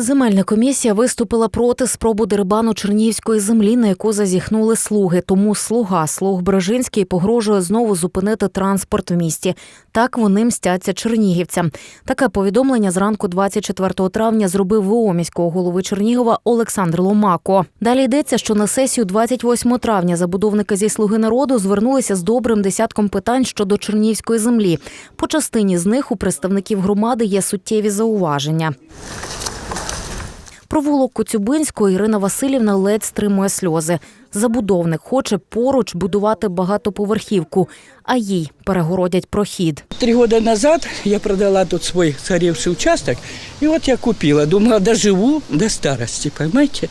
Земельна комісія виступила проти спробу дерибану Чернігівської землі, на яку зазіхнули слуги. Тому слуга слуг Брежинський погрожує знову зупинити транспорт в місті. Так вони мстяться чернігівцям. Таке повідомлення зранку 24 травня зробив ВО міського голови Чернігова Олександр Ломако. Далі йдеться, що на сесію 28 травня забудовники зі слуги народу звернулися з добрим десятком питань щодо чернігівської землі. По частині з них у представників громади є суттєві зауваження. Провулок Коцюбинського Ірина Васильівна ледь стримує сльози. Забудовник хоче поруч будувати багатоповерхівку, а їй перегородять прохід. Три года назад я продала тут свой сгоревший участок, и вот я купила. Думала, доживу до старости, понимаете?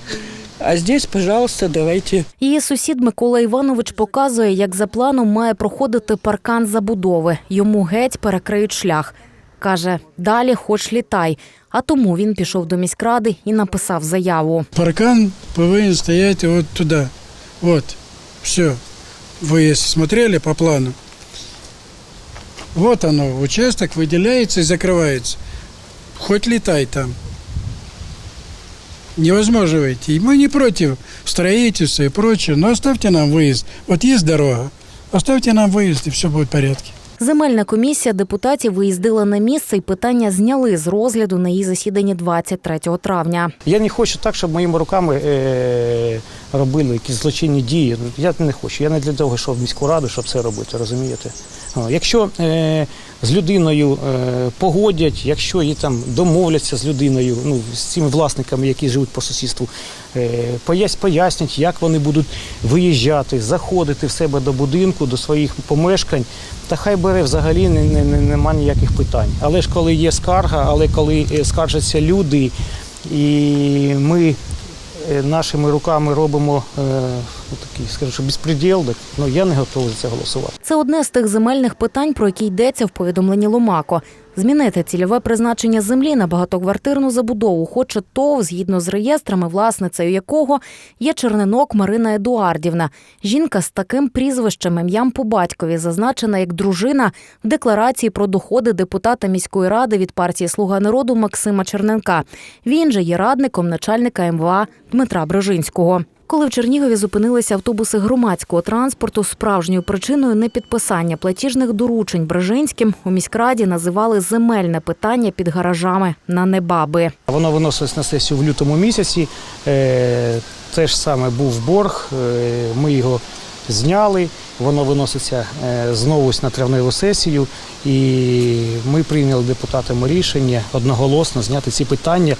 А здесь, пожалуйста, давайте. Її сусід Микола Іванович показує, як за планом має проходити паркан забудови. Йому геть перекриють шлях. Каже, далі хоч літай. А тому він пішов до міськради і написав заяву. Паркан повинен стоять вот туда. Вот. Все. Вы если смотрели по плану. Вот оно, участок выделяется и закрывается. Хоть летай там. Невозможно выйти. И мы не против строительства и прочее, но оставьте нам выезд. Вот есть дорога. Оставьте нам выезд, и все будет в порядке. Земельна комісія депутатів виїздила на місце і питання зняли з розгляду на її засіданні 23 травня. Я не хочу так, щоб моїми руками е, робили якісь злочинні дії. Я не хочу. Я не для того, йшов в міську раду, щоб це робити, розумієте? Якщо е, з людиною е, погодять, якщо її там домовляться з людиною, ну з цими власниками, які живуть по сусідству, е, пояснять, як вони будуть виїжджати, заходити в себе до будинку, до своїх помешкань. Та хай бере взагалі не, не, не, нема ніяких питань. Але ж коли є скарга, але коли скаржаться люди, і ми нашими руками робимо такий, скажу, що безпреділ, ну я не готовий за це голосувати. Це одне з тих земельних питань, про які йдеться в повідомленні Ломако. Змінити цільове призначення землі на багатоквартирну забудову хоче ТОВ, згідно з реєстрами, власницею якого є Черненок Марина Едуардівна. Жінка з таким прізвищем ім'ям по батькові зазначена як дружина в декларації про доходи депутата міської ради від партії Слуга народу Максима Черненка. Він же є радником начальника МВА Дмитра Брежинського. Коли в Чернігові зупинилися автобуси громадського транспорту, справжньою причиною непідписання платіжних доручень Брежинським у міськраді називали земельне питання під гаражами на небаби. Воно виносилось на сесію в лютому місяці. Теж Те ж саме був борг, е, ми його зняли, воно виноситься е, знову на травневу сесію. І ми прийняли депутатами рішення одноголосно зняти ці питання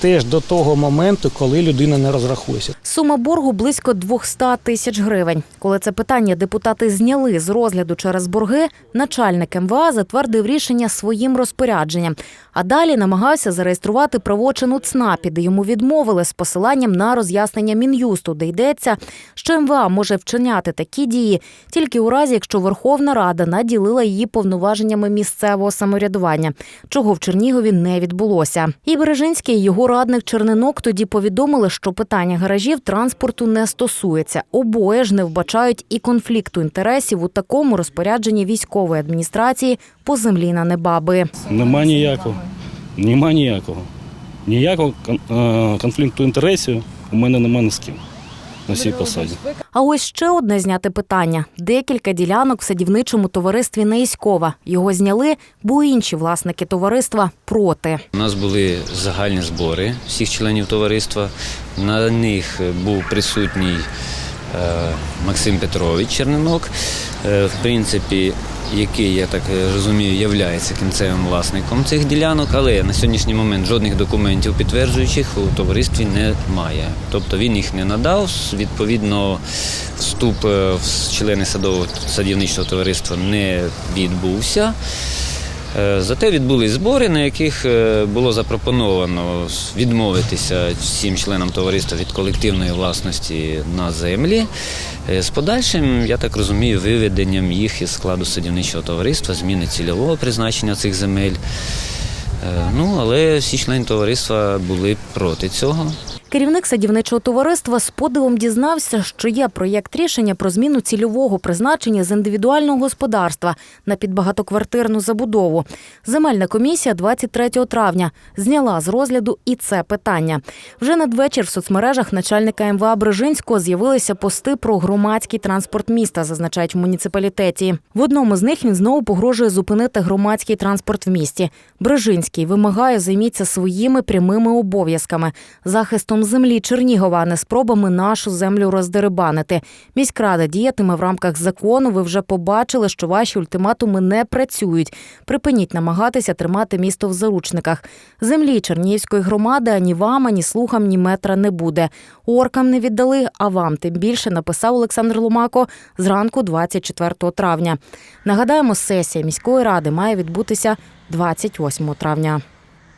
теж до того моменту, коли людина не розрахується. Сума боргу близько 200 тисяч гривень. Коли це питання депутати зняли з розгляду через борги, начальник МВА затвердив рішення своїм розпорядженням, а далі намагався зареєструвати правочину ЦНАПі, де йому відмовили з посиланням на роз'яснення Мін'юсту, де йдеться, що МВА може вчиняти такі дії тільки у разі, якщо Верховна Рада наділила її повноваженнями місцевого самоврядування, чого в Чернігові не відбулося. І Бережинський, і його радник Черненок тоді повідомили, що питання гаражів транспорту не стосується. Обоє ж не вбачають і конфлікту інтересів у такому розпорядженні військової адміністрації по землі на небаби. Нема ніякого. Нема ніякого. Ніякого е, конфлікту інтересів у мене нема ні з ким на цій посаді. А ось ще одне зняте питання: декілька ділянок в садівничому товаристві Неїськова. Його зняли, бо інші власники товариства проти. У нас були загальні збори всіх членів товариства. На них був присутній е, Максим Петрович Черненок, е, в принципі, який, я так розумію, являється кінцевим власником цих ділянок, але на сьогоднішній момент жодних документів підтверджуючих у товаристві немає. Тобто він їх не надав. Відповідно, вступ е, в члени садового садівничного товариства не відбувся. Е, Зате відбулись збори, на яких е, було запропоновано відмовитися всім членам товариства від колективної власності на землі. е, З подальшим, я так розумію, виведенням їх із складу садівничого товариства, зміни цільового призначення цих земель. Ну, але всі члени товариства були проти цього. Керівник садівничого товариства з подивом дізнався, що є проєкт рішення про зміну цільового призначення з індивідуального господарства на підбагатоквартирну забудову. Земельна комісія 23 травня зняла з розгляду і це питання. Вже надвечір в соцмережах начальника МВА Брижинського з'явилися пости про громадський транспорт міста, зазначають в муніципалітеті. В одному з них він знову погрожує зупинити громадський транспорт в місті. Брижинський вимагає займіться своїми прямими обов'язками, захистом землі Чернігова, а не спробами нашу землю роздерибанити. Міськрада діятиме в рамках закону. Ви вже побачили, що ваші ультиматуми не працюють. Припиніть намагатися тримати місто в заручниках. Землі Чернігівської громади ані вам, ані слухам, ні метра не буде. Оркам не віддали, а вам тим більше написав Олександр Ломако зранку 24 травня. Нагадаємо, сесія міської ради має відбутися 28 травня.